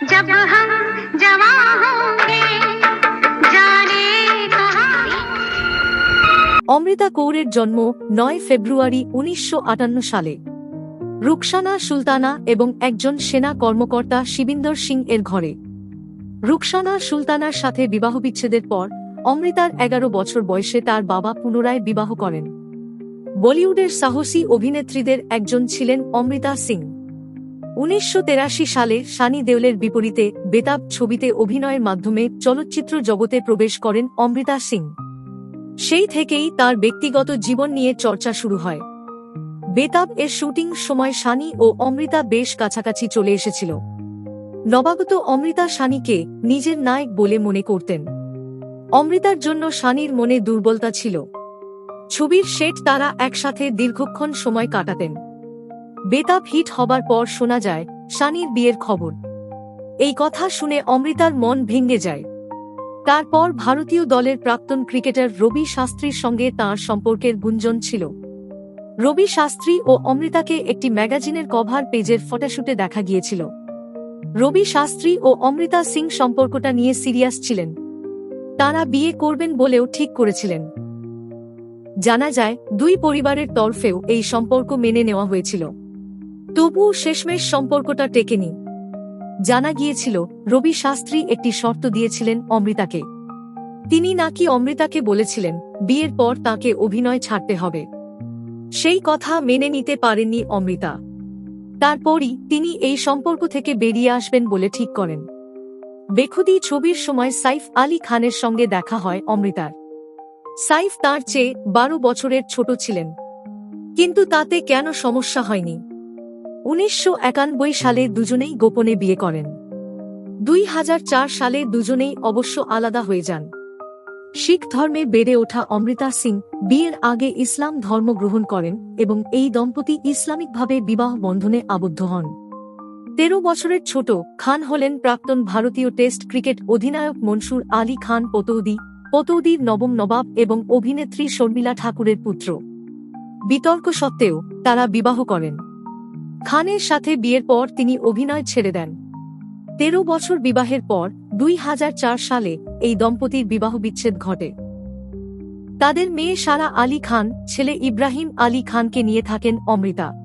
जब हम जवां होंगे जाने कहाँ অমৃতা কৌরের জন্ম নয় ফেব্রুয়ারি উনিশশো সালে রুকসানা সুলতানা এবং একজন সেনা কর্মকর্তা শিবিন্দর সিং এর ঘরে রুকসানা সুলতানার সাথে বিবাহবিচ্ছেদের পর অমৃতার এগারো বছর বয়সে তার বাবা পুনরায় বিবাহ করেন বলিউডের সাহসী অভিনেত্রীদের একজন ছিলেন অমৃতা সিং উনিশশো সালে সানি দেওলের বিপরীতে বেতাব ছবিতে অভিনয়ের মাধ্যমে চলচ্চিত্র জগতে প্রবেশ করেন অমৃতা সিং। সেই থেকেই তার ব্যক্তিগত জীবন নিয়ে চর্চা শুরু হয়। বেতাব এর শুটিং সময় সানি ও অমৃতা বেশ কাছাকাছি চলে এসেছিল। নবাগত অমৃতা সানিকে নিজের নায়ক বলে মনে করতেন। অমৃতার জন্য সানির মনে দুর্বলতা ছিল। ছবির সেট তারা একসাথে দীর্ঘক্ষণ সময় কাটাতেন। বেতাব হিট হবার পর শোনা যায় সানির বিয়ের খবর। এই কথা শুনে অমৃতার মন ভেঙে যায়। তারপর ভারতীয় দলের প্রাক্তন ক্রিকেটার রবি শাস্ত্রীর সঙ্গে তাঁর সম্পর্কের গুঞ্জন ছিল। রবি শাস্ত্রী ও অমৃতাকে একটি ম্যাগাজিনের কভার পেজের ফটোশুটে দেখা গিয়েছিল। রবি শাস্ত্রী ও অমৃতা সিং সম্পর্কটা নিয়ে সিরিয়াস ছিলেন। তারা বিয়ে করবেন বলেও ঠিক করেছিলেন। জানা যায়, দুই পরিবারের তরফেও এই সম্পর্ক মেনে নেওয়া হয়েছিল। তবুও শেষমেশ সম্পর্কটা টেকেনি জানা গিয়েছিল, রবি শাস্ত্রী একটি শর্ত দিয়েছিলেন অমৃতাকে। তিনি নাকি অমৃতাকে বলেছিলেন, বিয়ের পর তাকে অভিনয় ছাড়তে হবে। সেই কথা মেনে নিতে পারেননি অমৃতা। তারপরই তিনি এই সম্পর্ক থেকে বেরিয়ে আসবেন বলে ঠিক করেন। বেখুদি ছবির সময় সাইফ আলী খানের সঙ্গে দেখা হয় অমৃতার। সাইফ তার চেয়ে বারো বছরের ছোট ছিলেন। কিন্তু তাতে কেন সমস্যা হয়নি? উনিশশো একানব্বই সালে দুজনেই গোপনে বিয়ে করেন। দুই হাজার চার সালে দুজনেই অবশ্য আলাদা হয়ে যান। শিখ ধর্মে বেড়ে ওঠা অমৃতা সিং বিয়ের আগে ইসলাম ধর্ম গ্রহণ করেন এবং এই দম্পতি ইসলামিকভাবে বিবাহ বন্ধনে আবদ্ধ হন। তেরো বছরের ছোট খান হলেন প্রাক্তন ভারতীয় টেস্ট ক্রিকেট অধিনায়ক মনসুর আলী খান পতৌদি, পতৌদির নবম নবাব এবং অভিনেত্রী শর্মিলা ঠাকুরের পুত্র। বিতর্ক সত্ত্বেও তারা বিবাহ করেন। খানের সাথে বিয়ের পর তিনি অভিনয় ছেড়ে দেন। তেরো বছর বিবাহের পর দুই হাজার চার সালে এই দম্পতির বিবাহ বিচ্ছেদ ঘটে। তাদের মেয়ে সারা আলী খান, ছেলে ইব্রাহিম আলী খানকে নিয়ে থাকেন অমৃতা।